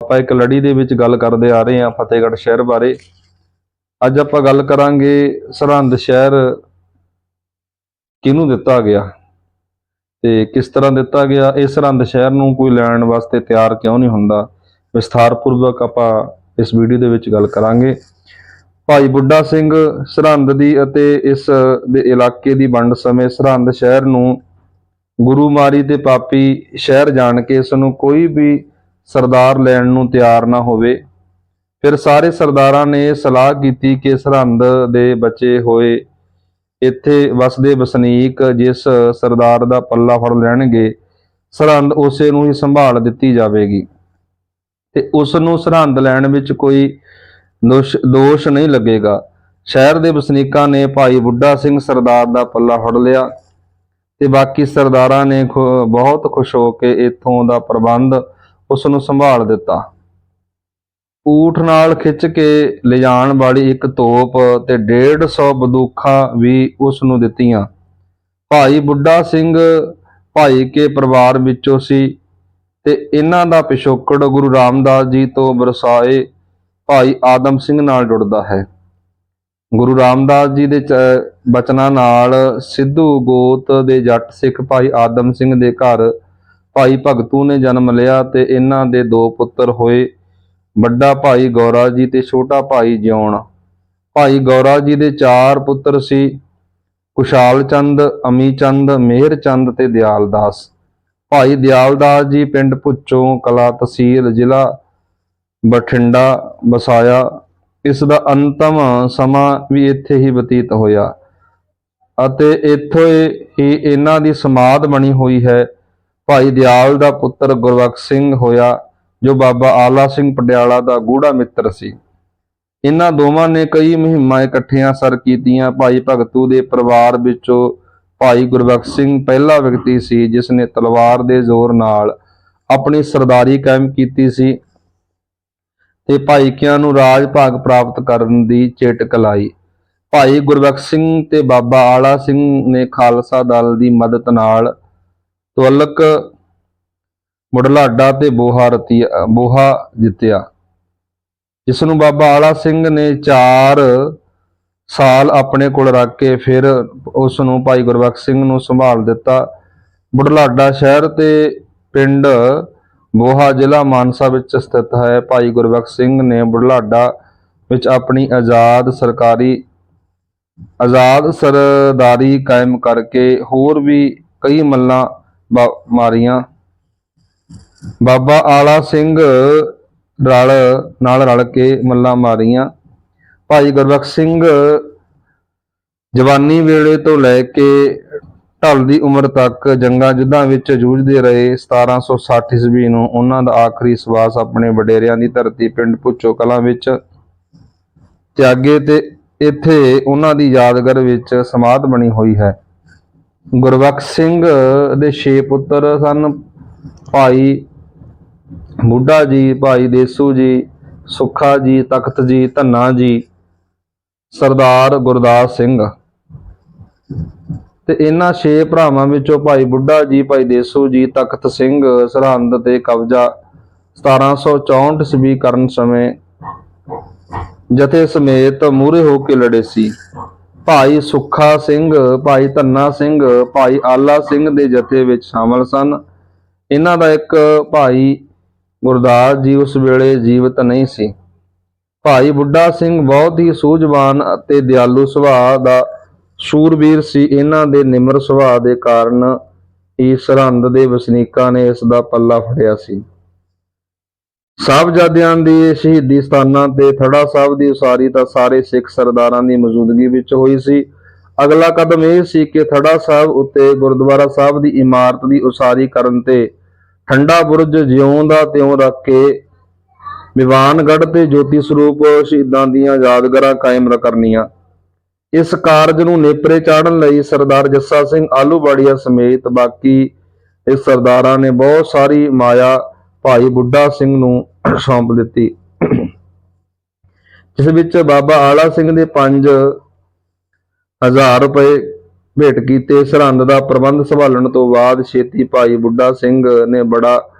ਆਪਾਂ ਇੱਕ ਲੜੀ ਦੇ ਵਿੱਚ ਗੱਲ ਕਰਦੇ ਆ ਰਹੇ ਹਾਂ ਫਤਿਹਗੜ੍ਹ ਸ਼ਹਿਰ ਬਾਰੇ। ਅੱਜ ਆਪਾਂ ਗੱਲ ਕਰਾਂਗੇ ਸਰਹੰਦ ਸ਼ਹਿਰ ਕਿਹਨੂੰ ਦਿੱਤਾ ਗਿਆ ਤੇ ਕਿਸ ਤਰ੍ਹਾਂ ਦਿੱਤਾ ਗਿਆ, ਇਹ ਸਰਹੰਦ ਸ਼ਹਿਰ ਨੂੰ ਕੋਈ ਲੈਣ ਵਾਸਤੇ ਤਿਆਰ ਕਿਉਂ ਨਹੀਂ ਹੁੰਦਾ, ਵਿਸਥਾਰਪੂਰਵਕ ਆਪਾਂ ਇਸ ਵੀਡੀਓ ਦੇ ਵਿੱਚ ਗੱਲ ਕਰਾਂਗੇ। ਭਾਈ ਬੁੱਢਾ ਸਿੰਘ ਸਰਹੰਦ ਦੀ ਅਤੇ ਇਸ ਦੇ ਇਲਾਕੇ ਦੀ ਵੰਡ ਸਮੇਂ ਸਰਹੰਦ ਸ਼ਹਿਰ ਨੂੰ ਗੁਰੂ ਮਾਰੀ ਤੇ ਪਾਪੀ ਸ਼ਹਿਰ ਜਾਣ ਕੇ ਇਸ ਨੂੰ ਕੋਈ ਵੀ ਸਰਦਾਰ ਲੈਣ ਨੂੰ ਤਿਆਰ ਨਾ ਹੋਵੇ। ਫਿਰ ਸਾਰੇ ਸਰਦਾਰਾਂ ਨੇ ਸਲਾਹ ਕੀਤੀ ਕਿ ਸਰਹੰਦ ਦੇ ਬਚੇ ਹੋਏ, ਇੱਥੇ ਵਸਦੇ ਵਸਨੀਕ ਜਿਸ ਸਰਦਾਰ ਦਾ ਪੱਲਾ ਫੜ ਲੈਣਗੇ, ਸਰਹੰਦ ਉਸੇ ਨੂੰ ਹੀ ਸੰਭਾਲ ਦਿੱਤੀ ਜਾਵੇਗੀ। ਤੇ ਉਸ ਨੂੰ ਸਰਹੰਦ ਲੈਣ ਵਿੱਚ ਕੋਈ ਦੋਸ਼ ਦੋਸ਼ ਨਹੀਂ ਲੱਗੇਗਾ। ਸ਼ਹਿਰ ਦੇ ਵਸਨੀਕਾਂ ਨੇ ਭਾਈ ਬੁੱਢਾ ਸਿੰਘ ਸਰਦਾਰ ਦਾ ਪੱਲਾ ਫੜ ਲਿਆ ਤੇ ਬਾਕੀ ਸਰਦਾਰਾਂ ਨੇ ਖੁ- ਬਹੁਤ ਖੁਸ਼ ਹੋ ਕੇ ਇੱਥੋਂ ਦਾ ਪ੍ਰਬੰਧ ਉਸ ਨੂੰ ਸੰਭਾਲ ਦਿੱਤਾ। ਊਠ ਨਾਲ ਖਿੱਚ ਕੇ ਲਿਜਾਣ ਵਾਲੀ ਇੱਕ ਤੋਪ ਤੇ 150 ਬੰਦੂਕਾਂ ਵੀ ਉਸ ਨੂੰ ਦਿੱਤੀਆਂ। ਭਾਈ ਬੁੱਢਾ ਸਿੰਘ ਭਾਈ ਕੇ ਪਰਿਵਾਰ ਵਿੱਚੋਂ ਸੀ ਤੇ ਇਹਨਾਂ ਦਾ ਪਿਛੋਕੜ ਗੁਰੂ ਰਾਮਦਾਸ ਜੀ ਤੋਂ ਵਰਸਾਏ ਭਾਈ ਆਦਮ ਸਿੰਘ ਨਾਲ ਜੁੜਦਾ ਹੈ। ਗੁਰੂ ਰਾਮਦਾਸ ਜੀ ਦੇ ਚ- ਬਚਨਾਂ ਨਾਲ ਸਿੱਧੂ ਗੋਤ ਦੇ ਜੱਟ ਸਿੱਖ ਭਾਈ ਆਦਮ ਸਿੰਘ ਦੇ ਘਰ ਭਾਈ ਭਗਤੂ ਨੇ ਜਨਮ ਲਿਆ ਤੇ ਇਹਨਾਂ ਦੇ ਦੋ ਪੁੱਤਰ ਹੋਏ, ਵੱਡਾ ਭਾਈ ਗੌਰਾ ਜੀ ਤੇ ਛੋਟਾ ਭਾਈ ਜਿਉਣ। ਭਾਈ ਗੌਰਾ ਜੀ ਦੇ ਚਾਰ ਪੁੱਤਰ ਸੀ ਕੁਸ਼ਾਲ ਚੰਦ, ਅਮੀ ਚੰਦ, ਮਿਹਰ ਚੰਦ ਤੇ ਦਿਆਲ ਦਾਸ। ਭਾਈ ਦਿਆਲ ਦਾਸ ਜੀ ਪਿੰਡ ਭੁੱਚੋਂ ਕਲਾ ਤਹਿਸੀਲ, ਜ਼ਿਲ੍ਹਾ ਬਠਿੰਡਾ, ਵਸਾਇਆ। ਇਸ ਦਾ ਅੰਤਮ ਸਮਾਂ ਵੀ ਇੱਥੇ ਹੀ ਬਤੀਤ ਹੋਇਆ। ਅਤੇ ਇੱਥੇ ਹੀ ਇਹਨਾਂ ਦੀ ਸਮਾਧ ਬਣੀ ਹੋਈ ਹੈ। ਭਾਈ ਦਿਆਲ ਦਾ ਪੁੱਤਰ ਗੁਰਬਖਸ਼ ਸਿੰਘ ਹੋਇਆ, ਜੋ ਬਾਬਾ ਆਲਾ ਸਿੰਘ ਪਟਿਆਲਾ ਦਾ ਗੂੜਾ ਮਿੱਤਰ ਸੀ। ਇਹਨਾਂ ਦੋਵਾਂ ਨੇ ਕਈ ਮੁਹਿੰਮਾਂ ਇਕੱਠੀਆਂ ਸਰ ਕੀਤੀਆਂ। ਭਾਈ ਭਗਤੂ ਦੇ ਪਰਿਵਾਰ ਵਿੱਚੋਂ ਭਾਈ ਗੁਰਬਖਸ਼ ਸਿੰਘ ਪਹਿਲਾ ਵਿਅਕਤੀ ਸੀ, ਜਿਸ ਨੇ ਤਲਵਾਰ ਦੇ ਜ਼ੋਰ ਨਾਲ ਆਪਣੀ ਸਰਦਾਰੀ ਕਾਇਮ ਕੀਤੀ ਸੀ ਤੇ ਭਾਈਕਿਆਂ ਨੂੰ ਰਾਜ ਭਾਗ ਪ੍ਰਾਪਤ ਕਰਨ ਦੀ ਚੇਟਕ ਲਾਈ ਭਾਈ ਗੁਰਬਖਸ਼ ਸਿੰਘ ਤੇ ਬਾਬਾ ਆਲਾ ਸਿੰਘ ਨੇ ਖਾਲਸਾ ਦਲ ਦੀ ਮਦਦ ਨਾਲ ਤੁਅਲਕ ਮੁੜਲਾਡਾ ਤੇ ਬੋਹਾ ਰਤੀ ਬੋਹਾ ਜਿੱਤਿਆ। ਜਿਸ ਨੂੰ ਬਾਬਾ ਆਲਾ ਸਿੰਘ ਨੇ 4 ਸਾਲ ਆਪਣੇ ਕੋਲ ਰੱਖ ਕੇ ਫਿਰ ਉਸ ਨੂੰ ਭਾਈ ਗੁਰਬਖਸ਼ ਸਿੰਘ ਨੂੰ ਸੰਭਾਲ ਦਿੱਤਾ। ਬੁਢਲਾਡਾ ਸ਼ਹਿਰ ਤੇ ਪਿੰਡ ਬੋਹਾ ਜ਼ਿਲ੍ਹਾ ਮਾਨਸਾ ਵਿੱਚ ਸਥਿਤ ਹੈ। ਭਾਈ ਗੁਰਬਖਸ਼ ਸਿੰਘ ਨੇ ਬੁਢਲਾਡਾ ਵਿੱਚ ਆਪਣੀ ਆਜ਼ਾਦ ਸਰਕਾਰੀ ਆਜ਼ਾਦ ਸਰਦਾਰੀ ਕਾਇਮ ਕਰਕੇ ਹੋਰ ਵੀ ਕਈ ਮੱਲਾਂ ਮਾਰੀਆਂ। ਬਾਬਾ ਆਲਾ ਸਿੰਘ ਰਲ, ਨਾਲ ਰਲ ਕੇ ਮੱਲਾਂ ਮਾਰੀਆਂ। ਭਾਈ ਗੁਰਬਖਸ਼ ਸਿੰਘ ਜਵਾਨੀ ਵੇਲੇ ਤੋਂ ਲੈ ਕੇ ਢਲ ਦੀ ਉਮਰ ਤੱਕ ਜੰਗਾਂ ਜੁੱਧਾਂ ਵਿੱਚ ਜੂਝਦੇ ਰਹੇ। 1760 ਈਸਵੀ ਨੂੰ ਉਹਨਾਂ ਦਾ ਆਖਰੀ ਸਵਾਸ ਆਪਣੇ ਵਡੇਰਿਆਂ ਦੀ ਧਰਤੀ ਪਿੰਡ ਪੁੱਚੋ ਕਲਾਂ ਵਿੱਚ। ਤਿਆਗੇ ਤੇ ਇੱਥੇ ਉਹਨਾਂ ਦੀ ਯਾਦਗਾਰ ਵਿੱਚ ਸਮਾਧ ਬਣੀ ਹੋਈ ਹੈ। ਗੁਰਬਖਸ਼ ਸਿੰਘ ਦੇ ਛੇ ਪੁੱਤਰ ਸਨ। ਭਾਈ ਬੁੱਢਾ ਜੀ, ਭਾਈ ਦੇਸੂ ਜੀ, ਸੁੱਖਾ ਜੀ, ਤਖਤ ਜੀ, ਧੰਨਾ ਜੀ, ਸਰਦਾਰ ਗੁਰਦਾਸ ਸਿੰਘ। ਤੇ ਇਹਨਾਂ ਛੇ ਭਰਾਵਾਂ ਵਿੱਚੋਂ ਭਾਈ ਬੁੱਢਾ ਜੀ, ਭਾਈ ਦੇਸੂ ਜੀ, ਤਖਤ ਸਿੰਘ ਸਰਹੰਦ ਤੇ ਕਬਜ਼ਾ 1764 ਈਸਵੀ ਕਰਨ ਸਮੇਂ ਜਥੇ ਸਮੇਤ ਮੂਰੇ ਹੋ ਕੇ ਲੜੇ ਸੀ। ਭਾਈ ਸੁੱਖਾ ਸਿੰਘ, ਭਾਈ ਧੰਨਾ ਸਿੰਘ, ਭਾਈ ਆਲਾ ਸਿੰਘ ਦੇ ਜਥੇ ਵਿੱਚ ਸ਼ਾਮਲ ਸਨ। ਇਹਨਾਂ ਦਾ ਇੱਕ ਭਾਈ ਗੁਰਦਾਸ ਜੀ ਉਸ ਵੇਲੇ ਜੀਵਤ ਨਹੀਂ ਸੀ। ਭਾਈ ਬੁੱਢਾ ਸਿੰਘ ਬਹੁਤ ਹੀ ਸੂਝਵਾਨ ਅਤੇ ਦਿਆਲੂ ਸੁਭਾਅ ਦਾ ਸ਼ੂਰਵੀਰ ਸੀ। ਇਹਨਾਂ ਦੇ ਨਿਮਰ ਸੁਭਾਅ ਦੇ ਕਾਰਨ ਹੀ ਸਰਹੰਦ ਦੇ ਵਸਨੀਕਾਂ ਨੇ ਇਸ ਦਾ ਪੱਲਾ ਫੜਿਆ ਸੀ। ਸਾਹਿਬਜ਼ਾਦਿਆਂ ਦੀ ਸ਼ਹੀਦੀ ਸਥਾਨਾਂ ਤੇ ਥੜਾ ਸਾਹਿਬ ਦੀ ਉਸਾਰੀ ਤਾਂ ਸਾਰੇ ਸਿੱਖ ਸਰਦਾਰਾਂ ਦੀ ਮੌਜੂਦਗੀ ਵਿੱਚ ਹੋਈ ਸੀ। ਅਗਲਾ ਕਦਮ ਇਹ ਸੀ ਕਿ ਥੜਾ ਸਾਹਿਬ ਉੱਤੇ ਗੁਰਦੁਆਰਾ ਸਾਹਿਬ ਦੀ ਇਮਾਰਤ ਦੀ ਉਸਾਰੀ ਕਰਨ ਤੇ ਠੰਡਾ ਬੁਰਜ ਜਿਉਂ ਦਾ ਤਿਉਂ ਰੱਖ ਕੇ ਵਿਵਾਨਗੜ੍ਹ ਤੇ ਜੋਤੀ ਸਰੂਪ ਸ਼ਹੀਦਾਂ ਦੀਆਂ ਯਾਦਗਾਰਾਂ ਕਾਇਮ ਕਰਨੀਆਂ। ਇਸ ਕਾਰਜ ਨੂੰ ਨੇਪਰੇ ਚਾੜਨ ਲਈ ਸਰਦਾਰ ਜੱਸਾ ਸਿੰਘ ਆਲੂਵਾੜੀਆ ਸਮੇਤ ਬਾਕੀ ਇਸ ਸਰਦਾਰਾਂ ਨੇ ਬਹੁਤ ਸਾਰੀ ਮਾਇਆ ਭਾਈ ਬੁੱਢਾ ਸਿੰਘ ਨੂੰ ਸੌਂਪ ਦਿੱਤੀ। ਜਿਸ ਵਿੱਚ ਬਾਬਾ ਆਲਾ ਸਿੰਘ ਦੇ 5000 ਰੁਪਏ ਭੇਟ ਕੀਤੇ। ਸਰਹੰਦ ਦਾ ਪ੍ਰਬੰਧ ਸੰਭਾਲਣ ਤੋਂ ਬਾਅਦ ਛੇਤੀ ਭਾਈ ਬੁੱਢਾ ਸਿੰਘ ਨੇ ਬੜਾ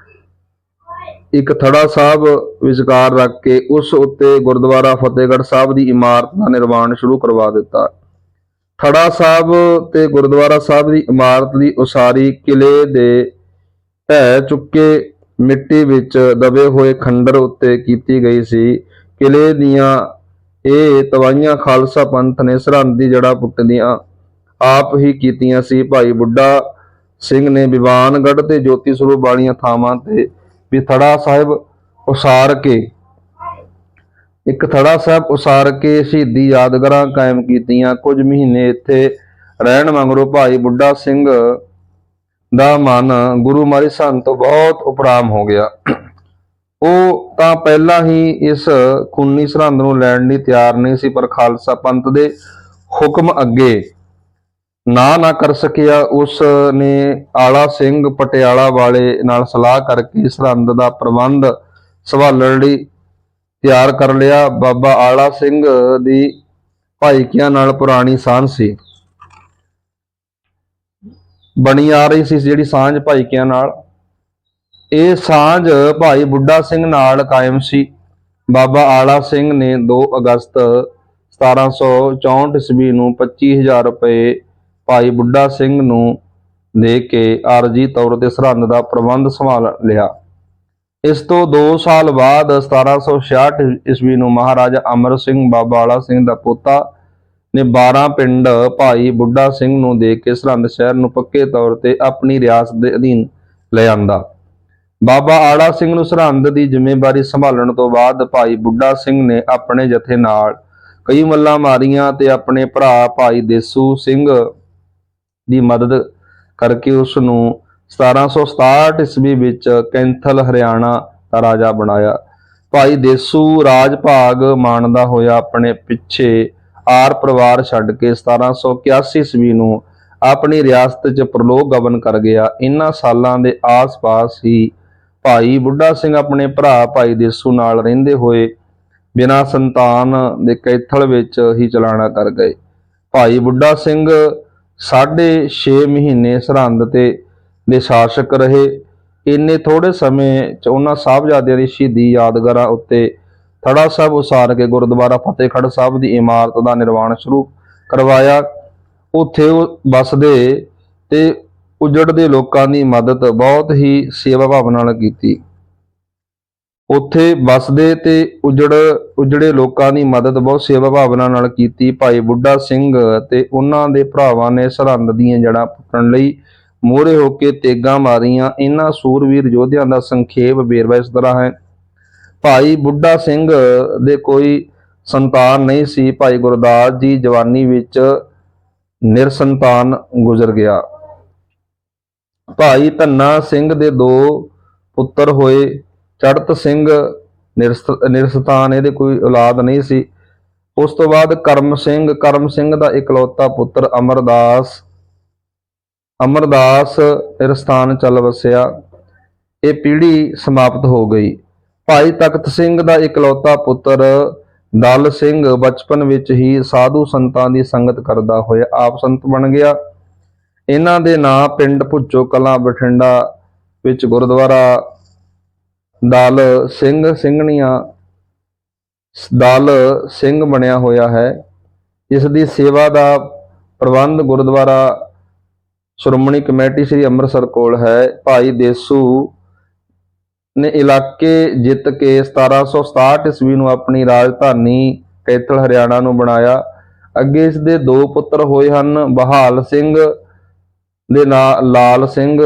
ਇੱਕ ਥੜਾ ਸਾਹਿਬ ਵਿਚਕਾਰ ਰੱਖ ਕੇ ਉਸ ਉੱਤੇ ਗੁਰਦੁਆਰਾ ਫਤਿਹਗੜ੍ਹ ਸਾਹਿਬ ਦੀ ਇਮਾਰਤ ਦਾ ਨਿਰਮਾਣ ਸ਼ੁਰੂ ਕਰਵਾ ਦਿੱਤਾ। ਥੜਾ ਸਾਹਿਬ ਤੇ ਗੁਰਦੁਆਰਾ ਸਾਹਿਬ ਦੀ ਇਮਾਰਤ ਦੀ ਉਸਾਰੀ ਕਿਲੇ ਦੇ ਢਹਿ ਚੁੱਕੇ ਮਿੱਟੀ ਵਿੱਚ ਦਬੇ ਹੋਏ ਖੰਡਰ ਉੱਤੇ ਕੀਤੀ ਗਈ ਸੀ। ਕਿਲੇ ਦੀਆਂ ਇਹ ਤਵਾਈਆਂ ਖਾਲਸਾ ਪੰਥ ਨੇ ਸਰਹੰਦ ਦੀ ਜੜਾ ਪੁੱਟਦੀਆਂ ਆਪ ਹੀ ਕੀਤੀਆਂ ਸੀ। ਭਾਈ ਬੁੱਢਾ ਸਿੰਘ ਨੇ ਵਿਵਾਨਗੜ੍ਹ ਤੇ ਜੋਤੀ ਸਰੂਪ ਵਾਲੀਆਂ ਥਾਵਾਂ ਤੇ ਵੀ ਥੜਾ ਸਾਹਿਬ ਉਸਾਰ ਕੇ, ਇੱਕ ਥੜਾ ਸਾਹਿਬ ਉਸਾਰ ਕੇ ਸ਼ਹੀਦੀ ਯਾਦਗਾਰਾਂ ਕਾਇਮ ਕੀਤੀਆਂ। ਕੁਝ ਮਹੀਨੇ ਇੱਥੇ ਰਹਿਣ ਮਗਰੋਂ ਭਾਈ ਬੁੱਢਾ ਸਿੰਘ ਦਾ ਮਨ ਗੁਰੂ ਮਾਰੀ ਸੰਤ ਤੋਂ ਬਹੁਤ ਉਪਰਾਮ ਹੋ ਗਿਆ। ਉਹ ਤਾਂ ਪਹਿਲਾਂ ਹੀ ਇਸ ਖੂਨੀ ਸਰਹੰਦ ਨੂੰ ਲੈਣ ਲਈ ਤਿਆਰ ਨਹੀਂ ਸੀ, ਪਰ ਖਾਲਸਾ ਪੰਥ ਦੇ ਹੁਕਮ ਅੱਗੇ ਨਾ ਨਾ ਕਰ ਸਕਿਆ। ਉਸ ਨੇ ਆਲਾ ਸਿੰਘ ਪਟਿਆਲਾ ਵਾਲੇ ਨਾਲ ਸਲਾਹ ਕਰਕੇ ਸਰਹੰਦ ਦਾ ਪ੍ਰਬੰਧ ਸੰਭਾਲਣ ਲਈ ਤਿਆਰ ਕਰ ਲਿਆ। ਬਾਬਾ ਆਲਾ ਸਿੰਘ ਦੀ ਭਾਈਕਿਆਂ ਨਾਲ ਪੁਰਾਣੀ ਸਾਂਝ ਸੀ। ਬਣੀ ਆ ਰਹੀ ਸੀ ਜਿਹੜੀ ਸਾਂਝ ਭਾਈਕਿਆਂ ਨਾਲ। ਇਹ ਸਾਂਝ ਭਾਈ ਬੁੱਢਾ ਸਿੰਘ ਨਾਲ ਕਾਇਮ ਸੀ। ਬਾਬਾ ਆਲਾ ਸਿੰਘ ਨੇ 2 ਅਗਸਤ 1764 ਈਸਵੀ ਨੂੰ 25000 ਰੁਪਏ ਭਾਈ ਬੁੱਢਾ ਸਿੰਘ ਨੂੰ ਦੇ ਕੇ ਆਰਜੀ ਤੌਰ ਤੇ ਸਰਹੰਦ ਦਾ ਪ੍ਰਬੰਧ ਸੰਭਾਲ ਲਿਆ। ਇਸ ਤੋਂ 2 ਸਾਲ ਬਾਅਦ 1766 ਈਸਵੀ ਨੂੰ ਮਹਾਰਾਜਾ ਅਮਰ ਸਿੰਘ ਬਾਬਾ ਆਲਾ ਸਿੰਘ ਦਾ ਪੋਤਾ ਨੇ 12 ਪਿੰਡ ਭਾਈ ਬੁੱਢਾ ਸਿੰਘ ਨੂੰ ਦੇ ਕੇ ਸਰਹੰਦ ਸ਼ਹਿਰ ਨੂੰ ਪੱਕੇ ਤੌਰ ਤੇ ਆਪਣੀ ਰਿਆਸਤ ਦੇ ਅਧੀਨ ਲੈ ਆਂਦਾ। ਬਾਬਾ ਆੜਾ ਸਿੰਘ ਨੂੰ ਸਰਹੰਦ ਦੀ ਜ਼ਿੰਮੇਵਾਰੀ ਸੰਭਾਲਣ ਤੋਂ ਬਾਅਦ ਭਾਈ ਬੁੱਢਾ ਸਿੰਘ ਨੇ ਆਪਣੇ ਜਥੇ ਨਾਲ ਕਈ ਮੱਲਾਂ ਮਾਰੀਆਂ ਤੇ ਆਪਣੇ ਭਰਾ ਭਾਈ ਦੇਸੂ ਸਿੰਘ ਦੀ ਮਦਦ ਕਰਕੇ ਉਸ ਨੂੰ 1767 ਈਸਵੀ ਵਿੱਚ ਕੈਂਥਲ, ਹਰਿਆਣਾ ਦਾ ਰਾਜਾ ਬਣਾਇਆ। ਭਾਈ ਦੇਸੂ ਰਾਜ ਭਾਗ ਮਾਣਦਾ ਹੋਇਆ ਆਪਣੇ ਪਿੱਛੇ ਆਰ ਪਰਿਵਾਰ ਛੱਡ ਕੇ 1781 ਈਸਵੀ ਨੂੰ ਆਪਣੀ ਰਿਆਸਤ 'ਚ ਪ੍ਰਲੋਕ ਗਵਨ ਕਰ ਗਿਆ। ਇਨ੍ਹਾਂ ਸਾਲਾਂ ਦੇ ਆਸ-ਪਾਸ ਹੀ ਭਾਈ ਬੁੱਢਾ ਸਿੰਘ ਆਪਣੇ ਭਰਾ ਭਾਈ ਦੇਸੂ ਨਾਲ ਰਹਿੰਦੇ ਹੋਏ ਬਿਨਾਂ ਸੰਤਾਨ ਦੇ ਕੈਥਲ ਵਿੱਚ ਹੀ ਚਲਾਣਾ ਕਰ ਗਏ। ਭਾਈ ਬੁੱਢਾ ਸਿੰਘ ਸਾਢੇ 6 ਮਹੀਨੇ ਸਰਹੰਦ ਤੇ ਦੇ ਸ਼ਾਸਕ ਰਹੇ। ਇੰਨੇ ਥੋੜੇ ਸਮੇਂ ਚ ਉਹਨਾਂ ਸਾਹਿਬਜ਼ਾਦਿਆਂ ਦੀ ਸ਼ਹੀਦੀ ਯਾਦਗਾਰਾਂ ਉੱਤੇ ਥੜਾ ਸਾਹਿਬ ਉਸਾਰ ਕੇ ਗੁਰਦੁਆਰਾ ਫਤਿਹਖੜ੍ਹ ਸਾਹਿਬ ਦੀ ਇਮਾਰਤ ਦਾ ਨਿਰਮਾਣ ਸ਼ੁਰੂ ਕਰਵਾਇਆ। ਉੱਥੇ ਉਹ ਬਸਦੇ ਤੇ ਉਜੜਦੇ ਲੋਕਾਂ ਦੀ ਮਦਦ ਬਹੁਤ ਹੀ ਸੇਵਾ ਭਾਵਨਾ ਨਾਲ ਕੀਤੀ। ਉੱਥੇ ਬਸਦੇ ਤੇ ਉਜੜ, ਉਜੜੇ ਲੋਕਾਂ ਦੀ ਮਦਦ ਬਹੁਤ ਸੇਵਾ ਭਾਵਨਾ ਨਾਲ ਕੀਤੀ। ਭਾਈ ਬੁੱਢਾ ਸਿੰਘ ਤੇ ਉਹਨਾਂ ਦੇ ਭਰਾਵਾਂ ਨੇ ਸਰਹੰਦ ਦੀਆਂ ਜੜ੍ਹਾਂ ਪੁੱਟਣ ਲਈ ਮੋਹਰੇ ਹੋ ਕੇ ਤੇਗਾਂ ਮਾਰੀਆਂ। ਇਹਨਾਂ ਸੂਰਵੀਰ ਯੋਧਿਆਂ ਦਾ ਸੰਖੇਪ ਵੇਰਵਾ ਇਸ ਤਰ੍ਹਾਂ ਹੈ। ਭਾਈ ਬੁੱਢਾ ਸਿੰਘ ਦੇ ਕੋਈ ਸੰਤਾਨ ਨਹੀਂ ਸੀ। ਭਾਈ ਗੁਰਦਾਸ ਜੀ ਜਵਾਨੀ ਵਿੱਚ ਨਿਰਸੰਤਾਨ ਗੁਜ਼ਰ ਗਿਆ। ਭਾਈ ਧੰਨਾ ਸਿੰਘ ਦੇ ਦੋ ਪੁੱਤਰ ਹੋਏ। ਚੜਤ ਸਿੰਘ ਨਿਰਸ- ਨਿਰਸਤਾਨ, ਇਹਦੇ ਕੋਈ ਔਲਾਦ ਨਹੀਂ ਸੀ। ਉਸ ਤੋਂ ਬਾਅਦ ਕਰਮ ਸਿੰਘ ਕਰਮ ਸਿੰਘ ਦਾ ਇਕਲੌਤਾ ਪੁੱਤਰ ਅਮਰਦਾਸ ਅਮਰਦਾਸ ਨਿਰਸਤਾਨ ਚੱਲ ਵਸਿਆ। ਇਹ ਪੀੜ੍ਹੀ ਸਮਾਪਤ ਹੋ ਗਈ। ਭਾਈ ਤਖਤ ਸਿੰਘ ਦਾ ਇਕਲੌਤਾ ਪੁੱਤਰ ਦਲ ਸਿੰਘ ਬਚਪਨ ਵਿੱਚ ਹੀ ਸਾਧੂ ਸੰਤਾਂ ਦੀ ਸੰਗਤ ਕਰਦਾ ਹੋਇਆ ਆਪ ਸੰਤ ਬਣ ਗਿਆ। ਇਹਨਾਂ ਦੇ ਨਾਂ ਪਿੰਡ ਭੁੱਚੋ ਕਲਾਂ ਬਠਿੰਡਾ ਵਿੱਚ ਗੁਰਦੁਆਰਾ ਦਲ ਸਿੰਘ ਸਿੰਘਣੀਆਂ ਦਲ ਸਿੰਘ ਬਣਿਆ ਹੋਇਆ ਹੈ। ਇਸ ਦੀ ਸੇਵਾ ਦਾ ਪ੍ਰਬੰਧ ਗੁਰਦੁਆਰਾ ਸ਼੍ਰੋਮਣੀ ਕਮੇਟੀ ਸ੍ਰੀ ਅੰਮ੍ਰਿਤਸਰ ਕੋਲ ਹੈ। ਭਾਈ ਦੇਸੂ ਨੇ ਇਲਾਕੇ ਜਿੱਤ ਕੇ 1767 ਈਸਵੀ ਨੂੰ ਆਪਣੀ ਰਾਜਧਾਨੀ ਕੈਥਲ, ਹਰਿਆਣਾ ਨੂੰ ਬਣਾਇਆ। ਅੱਗੇ ਇਸ ਦੇ ਦੋ ਪੁੱਤਰ ਹੋਏ ਹਨ, ਬਹਾਲ ਸਿੰਘ ਦੇ ਨਾਲ ਲਾਲ ਸਿੰਘ,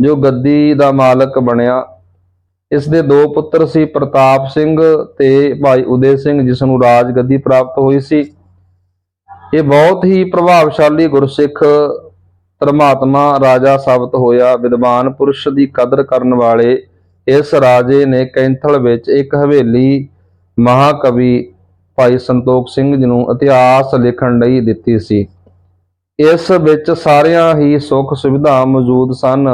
ਜੋ ਗੱਦੀ ਦਾ ਮਾਲਕ ਬਣਿਆ। ਇਸ ਦੇ ਦੋ ਪੁੱਤਰ ਸੀ ਪ੍ਰਤਾਪ ਸਿੰਘ ਤੇ ਭਾਈ ਉਦੇ ਸਿੰਘ, ਜਿਸ ਨੂੰ ਰਾਜ ਗੱਦੀ ਪ੍ਰਾਪਤ ਹੋਈ ਸੀ। ਇਹ ਬਹੁਤ ਹੀ ਪ੍ਰਭਾਵਸ਼ਾਲੀ ਗੁਰਸਿੱਖ ਧਰਮਾਤਮਾ ਰਾਜਾ ਸਾਬਤ ਹੋਇਆ। ਵਿਦਵਾਨ ਪੁਰਸ਼ ਦੀ ਕਦਰ ਕਰਨ ਵਾਲੇ ਇਸ ਰਾਜੇ ਨੇ ਕੈਂਥਲ ਵਿੱਚ ਇੱਕ ਹਵੇਲੀ ਮਹਾਕਵੀ ਭਾਈ ਸੰਤੋਖ ਸਿੰਘ ਜੀ ਨੂੰ ਇਤਿਹਾਸ ਲਿਖਣ ਲਈ ਦਿੱਤੀ ਸੀ। ਇਸ ਵਿੱਚ ਸਾਰਿਆਂ ਹੀ ਸੁੱਖ ਸੁਵਿਧਾ ਮੌਜੂਦ ਸਨ।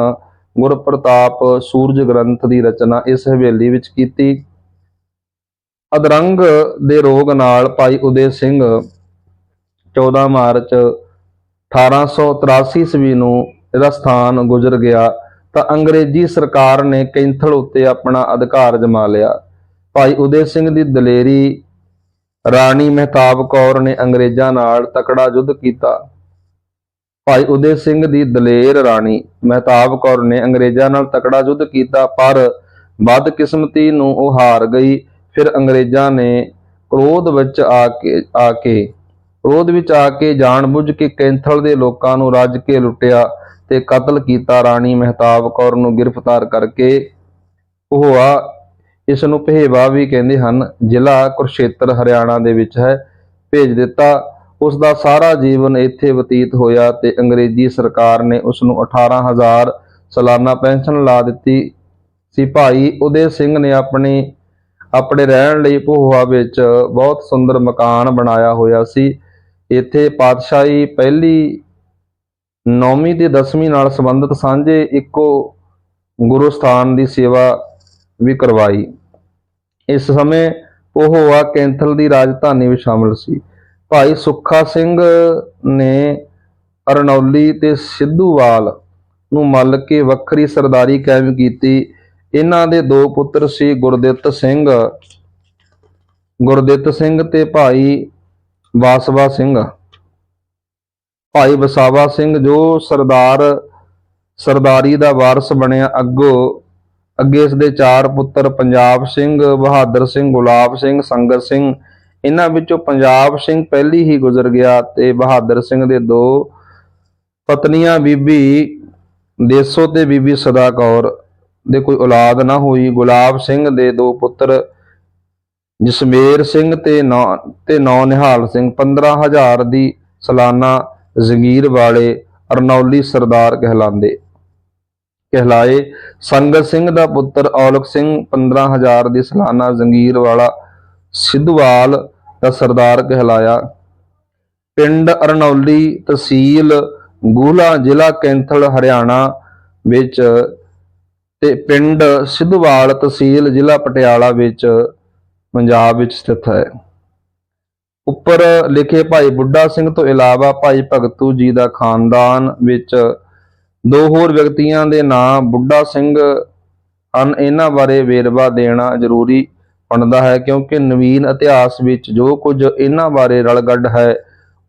ਗੁਰਪ੍ਰਤਾਪ ਸੂਰਜ ਗ੍ਰੰਥ ਦੀ ਰਚਨਾ ਇਸ ਹਵੇਲੀ ਵਿੱਚ ਕੀਤੀ। ਅਦਰੰਗ ਦੇ ਰੋਗ ਨਾਲ ਭਾਈ ਉਦੇ ਸਿੰਘ 14 ਮਾਰਚ 1883 ਈਸਵੀ ਨੂੰ ਇਹਦਾ ਸਥਾਨ ਗੁਜ਼ਰ ਗਿਆ। ਤਾਂ ਅੰਗਰੇਜ਼ੀ ਸਰਕਾਰ ਨੇ ਕੈਂਥਲ ਉੱਤੇ ਆਪਣਾ ਅਧਿਕਾਰ ਜਮਾ ਲਿਆ। ਭਾਈ ਉਦੇ ਸਿੰਘ ਦੀ ਦਲੇਰੀ ਰਾਣੀ ਮਹਿਤਾਬ ਕੌਰ ਨੇ ਅੰਗਰੇਜ਼ਾਂ ਨਾਲ ਤਕੜਾ ਯੁੱਧ ਕੀਤਾ। ਭਾਈ ਉਦੇ ਸਿੰਘ ਦੀ ਦਲੇਰ ਰਾਣੀ ਮਹਿਤਾਬ ਕੌਰ ਨੇ ਅੰਗਰੇਜ਼ਾਂ ਨਾਲ ਤਕੜਾ ਯੁੱਧ ਕੀਤਾ, ਪਰ ਬਦਕਿਸਮਤੀ ਨੂੰ ਉਹ ਹਾਰ ਗਈ। ਫਿਰ ਅੰਗਰੇਜ਼ਾਂ ਨੇ ਕ੍ਰੋਧ ਵਿੱਚ ਆ ਕੇ ਆ ਕੇ, ਕ੍ਰੋਧ ਵਿੱਚ ਆ ਕੇ ਜਾਣਬੁੱਝ ਕੇ ਕੈਂਥਲ ਦੇ ਲੋਕਾਂ ਨੂੰ ਰੱਜ ਕੇ ਲੁੱਟਿਆ। ਤੇ ਕਤਲ ਕੀਤਾ ਰਾਣੀ ਮਹਿਤਾਬ ਕੌਰ ਨੂੰ ਗ੍ਰਿਫਤਾਰ ਕਰਕੇ ਉਹ ਇਸ ਨੂੰ ਪਹੇਵਾ ਵੀ ਕਹਿੰਦੇ ਹਨ। ਜ਼ਿਲ੍ਹਾ ਕੁਰਸ਼ੇਤਰ ਹਰਿਆਣਾ ਦੇ ਵਿੱਚ ਹੈ। ਭੇਜ ਦਿੱਤਾ। ਉਸ ਦਾ ਸਾਰਾ ਜੀਵਨ ਇੱਥੇ ਬਤੀਤ ਹੋਇਆ ਤੇ ਅੰਗਰੇਜ਼ੀ ਸਰਕਾਰ ਨੇ ਉਸ ਨੂੰ 18000 ਸਾਲਾਨਾ ਪੈਨਸ਼ਨ ਲਾ ਦਿੱਤੀ ਸੀ। ਭਾਈ ਉਦੇ ਸਿੰਘ ਨੇ ਆਪਣੀ, ਆਪਣੇ ਰਹਿਣ ਲਈ ਭੋਆ ਵਿੱਚ ਬਹੁਤ ਸੁੰਦਰ ਮਕਾਨ ਬਣਾਇਆ ਹੋਇਆ ਸੀ। ਇੱਥੇ ਪਾਤਸ਼ਾਹੀ ਪਹਿਲੀ ਨੌਵੀਂ ਤੇ 10ਵੀਂ ਨਾਲ ਸੰਬੰਧਿਤ ਸਾਂਝੇ ਇੱਕੋ ਗੁਰੂ ਸਥਾਨ ਦੀ ਸੇਵਾ ਵੀ ਕਰਵਾਈ। ਇਸ ਸਮੇਂ ਪੋਹੋਆ ਕੈਂਥਲ ਦੀ ਰਾਜਧਾਨੀ ਵਿੱਚ ਸ਼ਾਮਲ ਸੀ। ਭਾਈ ਸੁੱਖਾ ਸਿੰਘ ਨੇ ਅਰਨੌਲੀ ਤੇ ਸਿੱਧੂਵਾਲ ਨੂੰ ਮੱਲ ਕੇ ਵੱਖਰੀ ਸਰਦਾਰੀ ਕਾਇਮ ਕੀਤੀ। ਇਹਨਾਂ ਦੇ ਦੋ ਪੁੱਤਰ ਸੀ ਗੁਰਦਿੱਤ ਸਿੰਘ। ਗੁਰਦਿੱਤ ਸਿੰਘ ਤੇ ਭਾਈ ਵਾਸਵਾ ਸਿੰਘ। ਭਾਈ ਵਸਾਵਾ ਸਿੰਘ ਜੋ ਸਰਦਾਰ, ਸਰਦਾਰੀ ਦਾ ਵਾਰਸ ਬਣਿਆ ਅੱਗੋਂ, ਅੱਗੇ ਇਸ ਦੇ ਚਾਰ ਪੁੱਤਰ ਪੰਜਾਬ ਸਿੰਘ, ਬਹਾਦਰ ਸਿੰਘ, ਗੁਲਾਬ ਸਿੰਘ, ਸੰਗਤ ਸਿੰਘ, ਇਹਨਾਂ ਵਿੱਚੋਂ ਪੰਜਾਬ ਸਿੰਘ ਪਹਿਲੀ ਹੀ ਗੁਜ਼ਰ ਗਿਆ ਤੇ ਬਹਾਦਰ ਸਿੰਘ ਦੇ ਦੋ ਪਤਨੀਆਂ ਬੀਬੀ ਦੇਸੋ ਤੇ ਬੀਬੀ ਸਦਾ ਕੌਰ ਦੇ ਕੋਈ ਔਲਾਦ ਨਾ ਹੋਈ। ਗੁਲਾਬ ਸਿੰਘ ਦੇ ਦੋ ਪੁੱਤਰ ਜਸਮੇਰ ਸਿੰਘ ਤੇ ਨੌ ਤੇ ਨੌ ਨਿਹਾਲ ਸਿੰਘ। 15000 ਦੀ ਸਾਲਾਨਾ ਜ਼ਗੀਰ ਵਾਲੇ ਅਰਨੌਲੀ ਸਰਦਾਰ ਕਹਿਲਾਂਦੇ ਕਹਿਲਾਏ, ਸੰਗਤ ਸਿੰਘ ਦਾ ਪੁੱਤਰ ਔਲਖ ਸਿੰਘ 15000 ਦੀ ਸਾਲਾਨਾ ਜ਼ੰਗੀਰ ਵਾਲਾ ਸਿੱਧਵਾਲ ਦਾ ਸਰਦਾਰ ਕਹਿਲਾਇਆ। ਪਿੰਡ ਅਰਨੌਲੀ ਤਹਿਸੀਲ ਗੂਲਾ ਜ਼ਿਲ੍ਹਾ ਕੈਂਥਲ, ਹਰਿਆਣਾ ਵਿੱਚ ਤੇ ਪਿੰਡ ਸਿੱਧਵਾਲ ਤਹਿਸੀਲ ਜ਼ਿਲ੍ਹਾ ਪਟਿਆਲਾ ਵਿੱਚ ਪੰਜਾਬ ਵਿੱਚ ਸਥਿਤ ਹੈ। ਉੱਪਰ ਲਿਖੇ ਭਾਈ ਬੁੱਢਾ ਸਿੰਘ ਤੋਂ ਇਲਾਵਾ ਭਾਈ ਭਗਤੂ ਜੀ ਦਾ ਖਾਨਦਾਨ ਵਿੱਚ ਦੋ ਹੋਰ ਵਿਅਕਤੀਆਂ ਦੇ ਨਾਂ ਬੁੱਢਾ ਸਿੰਘ ਹਨ। ਇਹਨਾਂ ਬਾਰੇ ਵੇਰਵਾ ਦੇਣਾ ਜ਼ਰੂਰੀ ਬਣਦਾ ਹੈ ਕਿਉਂਕਿ ਨਵੀਨ ਇਤਿਹਾਸ ਵਿੱਚ ਜੋ ਕੁਝ ਇਹਨਾਂ ਬਾਰੇ ਰਲਗੱਡ ਹੈ,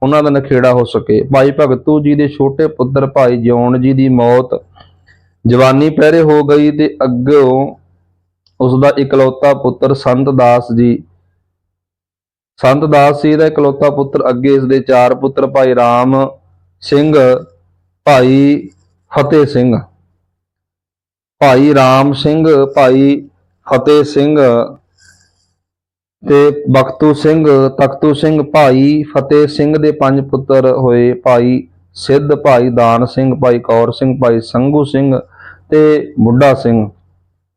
ਉਹਨਾਂ ਦਾ ਨਖੇੜਾ ਹੋ ਸਕੇ। ਭਾਈ ਭਗਤੂ ਜੀ ਦੇ ਛੋਟੇ ਪੁੱਤਰ ਭਾਈ ਜਿਉਣ ਜੀ ਦੀ ਮੌਤ ਜਵਾਨੀ ਪਹਿਰੇ ਹੋ ਗਈ ਤੇ ਅੱਗੋਂ ਉਸ ਦਾ ਇਕਲੌਤਾ ਪੁੱਤਰ ਸੰਤ ਦਾਸ ਜੀ ਸੰਤ ਦਾਸ ਜੀ ਦਾ ਇਕਲੌਤਾ ਪੁੱਤਰ, ਅੱਗੇ ਇਸ ਦੇ ਚਾਰ ਪੁੱਤਰ ਭਾਈ ਰਾਮ ਸਿੰਘ, ਭਾਈ ਫਤਿਹ ਸਿੰਘ। ਭਾਈ ਰਾਮ ਸਿੰਘ, ਭਾਈ ਫਤਿਹ ਸਿੰਘ ਤੇ ਬਖਤੂ ਸਿੰਘ, ਤਖਤੂ ਸਿੰਘ, ਭਾਈ ਫਤਿਹ ਸਿੰਘ ਦੇ ਪੰਜ ਪੁੱਤਰ ਹੋਏ ਭਾਈ ਸਿੱਧ, ਭਾਈ ਦਾਨ ਸਿੰਘ, ਭਾਈ ਕੌਰ ਸਿੰਘ, ਭਾਈ ਸੰਗੂ ਸਿੰਘ ਤੇ ਬੁੱਢਾ ਸਿੰਘ।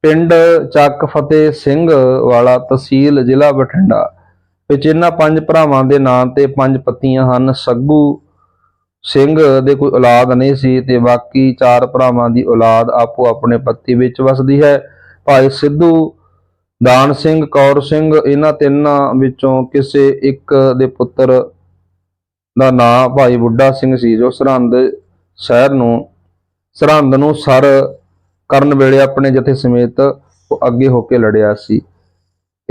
ਪਿੰਡ ਚੱਕ ਫਤਿਹ ਸਿੰਘ ਵਾਲਾ ਤਹਿਸੀਲ ਜ਼ਿਲ੍ਹਾ ਬਠਿੰਡਾ। ਵਿੱਚ ਇਹਨਾਂ ਪੰਜ ਭਰਾਵਾਂ ਦੇ ਨਾਂ ਤੇ ਪੰਜ ਪਤੀਆਂ ਹਨ, ਸੱਗੂ ਸਿੰਘ ਦੇ ਕੋਈ ਔਲਾਦ ਨਹੀਂ ਸੀ ਤੇ ਬਾਕੀ ਚਾਰ ਭਰਾਵਾਂ ਦੀ ਔਲਾਦ ਆਪੋ ਆਪਣੇ ਪੱਤੀ ਵਿੱਚ ਵਸਦੀ ਹੈ। ਭਾਈ ਸਿੱਧੂ, ਦਾਨ ਸਿੰਘ, ਕੌਰ ਸਿੰਘ, ਇਹਨਾਂ ਤਿੰਨਾਂ ਵਿੱਚੋਂ ਕਿਸੇ ਇੱਕ ਦੇ ਪੁੱਤਰ ਦਾ ਨਾਂ ਭਾਈ ਬੁੱਢਾ ਸਿੰਘ ਸੀ, ਜੋ ਸਰਹੰਦ ਸ਼ਹਿਰ ਨੂੰ, ਸਰਹੰਦ ਨੂੰ ਸਰ ਕਰਨ ਵੇਲੇ ਆਪਣੇ ਜਥੇ ਸਮੇਤ ਅੱਗੇ ਹੋ ਕੇ ਲੜਿਆ ਸੀ।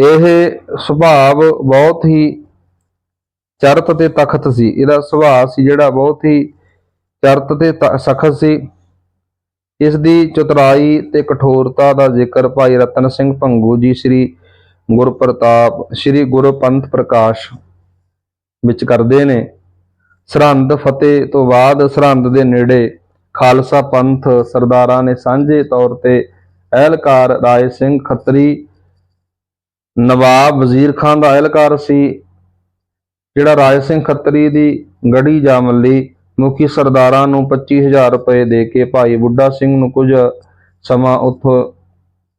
ਇਹ ਸੁਭਾਵ ਬਹੁਤ ਹੀ ਚਰਤ ਤੇ ਤਖਤ ਸੀ। ਇਹਦਾ ਸੁਭਾਅ ਸੀ ਜਿਹੜਾ ਬਹੁਤ ਹੀ ਚਰਤ ਤੇ ਤ- ਸਖਤ ਸੀ। ਇਸ ਦੀ ਚਤੁਰਾਈ ਤੇ ਕਠੋਰਤਾ ਦਾ ਜ਼ਿਕਰ ਭਾਈ ਰਤਨ ਸਿੰਘ ਭੰਗੂ ਜੀ, ਸ੍ਰੀ ਗੁਰਪ੍ਰਤਾਪ, ਸ੍ਰੀ ਗੁਰਪੰਥ ਪ੍ਰਕਾਸ਼ ਵਿੱਚ ਕਰਦੇ ਨੇ। ਸਰਹੰਦ ਫਤਿਹ ਤੋਂ ਬਾਅਦ ਸਰਹੰਦ ਦੇ ਨੇੜੇ ਖਾਲਸਾ ਪੰਥ ਸਰਦਾਰਾਂ ਨੇ ਸਾਂਝੇ ਤੌਰ ਤੇ ਅਹਿਲਕਾਰ ਰਾਏ ਸਿੰਘ ਖੱਤਰੀ ਨਵਾਬ ਵਜ਼ੀਰ ਖਾਨ ਦਾ ਅਹਿਲਕਾਰ ਸੀ, ਜਿਹੜਾ ਰਾਜ ਸਿੰਘ ਖੱਤਰੀ ਦੀ ਗੜੀ ਜਾ ਮੱਲੀ ਮੁਖੀ ਸਰਦਾਰਾਂ ਨੂੰ 25000 ਰੁਪਏ ਦੇ ਕੇ ਭਾਈ ਬੁੱਢਾ ਸਿੰਘ ਨੂੰ ਕੁਝ ਸਮਾਂ ਉੱਥੋਂ,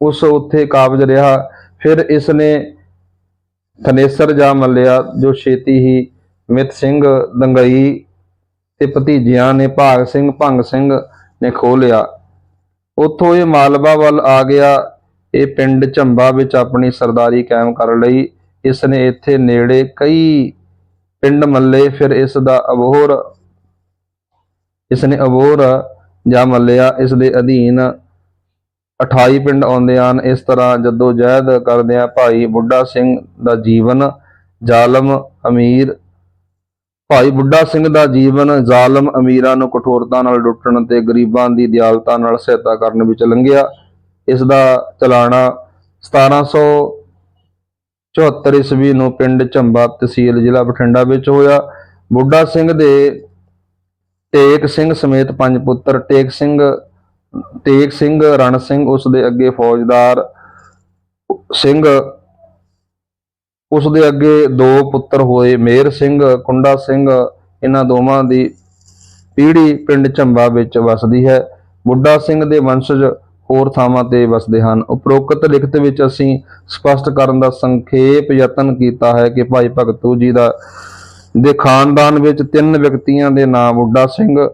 ਉਸ ਉੱਥੇ ਕਾਬਜ ਰਿਹਾ। ਫਿਰ ਇਸ ਨੇ ਥਨੇਸਰ ਜਾ ਮੱਲਿਆ ਜੋ ਛੇਤੀ ਹੀ ਮਿਤ ਸਿੰਘ, ਦੰਗਈ ਤੇ ਭਤੀਜਿਆਂ ਨੇ ਭਾਗ ਸਿੰਘ, ਭੰਗ ਸਿੰਘ ਨੇ ਖੋਹ ਲਿਆ। ਉੱਥੋਂ ਇਹ ਮਾਲਵਾ ਵੱਲ ਆ ਗਿਆ। ਇਹ ਪਿੰਡ ਝੰਬਾ ਵਿੱਚ ਆਪਣੀ ਸਰਦਾਰੀ ਕਾਇਮ ਕਰ ਲਈ। ਇਸ ਨੇ ਇੱਥੇ ਨੇੜੇ ਕਈ ਪਿੰਡ ਮੱਲੇ, ਫਿਰ ਇਸ ਦਾ ਅਬੋਹਰ ਇਸ ਨੇ ਅਬੋਹਰ ਜਾਂ ਮੱਲਿਆ ਇਸ ਦੇ ਅਧੀਨ 28 ਪਿੰਡ ਆਉਂਦੇ ਹਨ। ਇਸ ਤਰ੍ਹਾਂ ਜਦੋਂ ਜਹਿਦ ਕਰਦਿਆਂ ਭਾਈ ਬੁੱਢਾ ਸਿੰਘ ਦਾ ਜੀਵਨ, ਜ਼ਾਲਮ ਅਮੀਰ, ਭਾਈ ਬੁੱਢਾ ਸਿੰਘ ਦਾ ਜੀਵਨ, ਜ਼ਾਲਮ ਅਮੀਰਾਂ ਨੂੰ ਕਠੋਰਤਾ ਨਾਲ ਲੁੱਟਣ ਤੇ ਗਰੀਬਾਂ ਦੀ ਦਿਆਲਤਾ ਨਾਲ ਸਹਾਇਤਾ ਕਰਨ ਵਿੱਚ ਲੰਘਿਆ। ਇਸ ਦਾ ਚਲਾਣਾ 1774 ਈਸਵੀ ਨੂੰ ਪਿੰਡ ਝੰਬਾ ਤਹਿਸੀਲ ਜ਼ਿਲ੍ਹਾ ਬਠਿੰਡਾ ਵਿੱਚ ਹੋਇਆ। ਬੁੱਢਾ ਸਿੰਘ ਦੇ ਟੇਕ ਸਿੰਘ ਸਮੇਤ ਪੰਜ ਪੁੱਤਰ ਟੇਕ ਸਿੰਘ ਟੇਕ ਸਿੰਘ, ਰਣ ਸਿੰਘ ਉਸ ਦੇ ਅੱਗੇ ਫੌਜਦਾਰ ਸਿੰਘ, ਉਸ ਦੇ ਅੱਗੇ ਦੋ ਪੁੱਤਰ ਹੋਏ ਮੇਰ ਸਿੰਘ, ਕੁੰਡਾ ਸਿੰਘ, ਇਹਨਾਂ ਦੋਵਾਂ ਦੀ ਪੀੜ੍ਹੀ ਪਿੰਡ ਝੰਬਾ ਵਿੱਚ ਵਸਦੀ ਹੈ। ਬੁੱਢਾ ਸਿੰਘ ਦੇ ਵੰਸ਼ਜ ਹੋਰ ਥਾਵਾਂ ਤੇ ਵਸਦੇ ਹਨ। ਉਪਰੋਕਤ ਲਿਖਤ ਵਿੱਚ ਅਸੀਂ ਸਪਸ਼ਟ ਕਰਨ ਦਾ ਸੰਖੇਪ ਯਤਨ ਕੀਤਾ ਹੈ ਕਿ ਭਾਈ ਭਗਤੂ ਜੀ ਦਾ ਦੇ ਖਾਨਦਾਨ ਵਿੱਚ ਤਿੰਨ ਵਿਅਕਤੀਆਂ ਦੇ ਨਾਮ ਬੁੱਢਾ ਸਿੰਘ,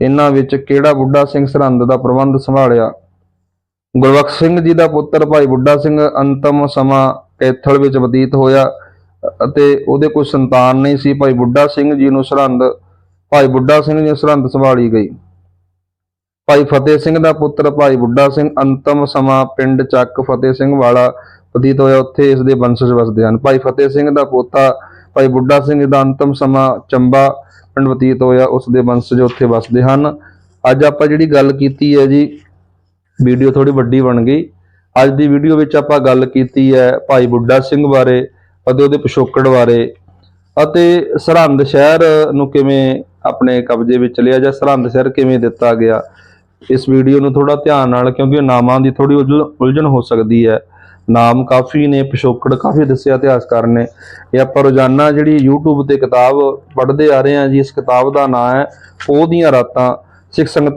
ਇਹਨਾਂ ਵਿੱਚ ਕਿਹੜਾ ਬੁੱਢਾ ਸਿੰਘ ਸਰਹੰਦ ਦਾ ਪ੍ਰਬੰਧ ਸੰਭਾਲਿਆ? ਗੁਰਬਖਸ਼ ਸਿੰਘ ਜੀ ਦਾ ਪੁੱਤਰ ਭਾਈ ਬੁੱਢਾ ਸਿੰਘ ਅੰਤਮ ਸਮਾਂ ਕੈਥਲ ਵਿੱਚ ਬਤੀਤ ਹੋਇਆ ਅਤੇ ਉਹਦੇ ਕੋਈ ਸੰਤਾਨ ਨਹੀਂ ਸੀ। ਭਾਈ ਬੁੱਢਾ ਸਿੰਘ ਜੀ ਨੂੰ ਸਰਹੰਦ, ਭਾਈ ਬੁੱਢਾ ਸਿੰਘ ਜੀ ਨੂੰ ਸਰਹੰਦ ਸੰਭਾਲੀ ਗਈ। ਭਾਈ ਫਤਿਹ ਸਿੰਘ ਦਾ ਪੁੱਤਰ ਭਾਈ ਬੁੱਢਾ ਸਿੰਘ, ਅੰਤਮ ਸਮਾਂ ਪਿੰਡ ਚੱਕ ਫਤਿਹ ਸਿੰਘ ਵਾਲਾ ਬਤੀਤ ਹੋਇਆ। ਉੱਥੇ ਇਸ ਦੇ ਵੰਸ਼ਜ ਵਸਦੇ ਹਨ। ਭਾਈ ਫਤਿਹ ਸਿੰਘ ਦਾ ਪੋਤਾ ਭਾਈ ਬੁੱਢਾ ਸਿੰਘ ਦਾ ਅੰਤਮ ਸਮਾਂ ਚੰਬਾ ਪਿੰਡ ਬਤੀਤ ਹੋਇਆ। ਉਸ ਦੇ ਵੰਸ਼ਜ ਉੱਥੇ ਵਸਦੇ ਹਨ। ਅੱਜ ਆਪਾਂ ਜਿਹੜੀ ਗੱਲ ਕੀਤੀ ਹੈ ਜੀ, ਵੀਡੀਓ ਥੋੜੀ ਵੱਡੀ ਬਣ ਗਈ। ਅੱਜ ਦੀ ਵੀਡੀਓ ਵਿੱਚ ਆਪਾਂ ਗੱਲ ਕੀਤੀ ਹੈ ਭਾਈ ਬੁੱਢਾ ਸਿੰਘ ਬਾਰੇ ਅਤੇ ਉਹਦੇ ਪਿਛੋਕੜ ਬਾਰੇ ਅਤੇ ਸਰਹੰਦ ਸ਼ਹਿਰ ਨੂੰ ਕਿਵੇਂ ਆਪਣੇ ਕਬਜ਼ੇ ਵਿੱਚ ਲਿਆ ਜਾਂ ਸਰਹੰਦ ਸ਼ਹਿਰ ਕਿਵੇਂ ਦਿੱਤਾ ਗਿਆ। ਇਸ ਵੀਡੀਓ ਨੂੰ ਥੋੜਾ ਧਿਆਨ ਨਾਲ ਕਿਉਂਕਿ ਨਾਮਾਂ ਦੀ ਥੋੜੀ ਉਲਝਣ ਹੋ ਸਕਦੀ ਹੈ। ਨਾਮ ਕਾਫੀ ਨੇ, ਪਿਛੋਕੜ ਕਾਫੀ ਦੱਸਿਆ ਇਤਿਹਾਸਕਾਰ ਨੇ। ਇਹ ਆਪਾਂ ਰੋਜ਼ਾਨਾ ਜਿਹੜੀ YouTube ਤੇ ਕਿਤਾਬ ਪੜ੍ਹਦੇ ਆ ਰਹੇ ਹਾਂ ਜੀ, ਇਸ ਕਿਤਾਬ ਦਾ ਨਾਮ ਹੈ ਪੋਹ ਦੀਆਂ ਰਾਤਾਂ। ਸਿੱਖ ਸੰਗਤਾਂ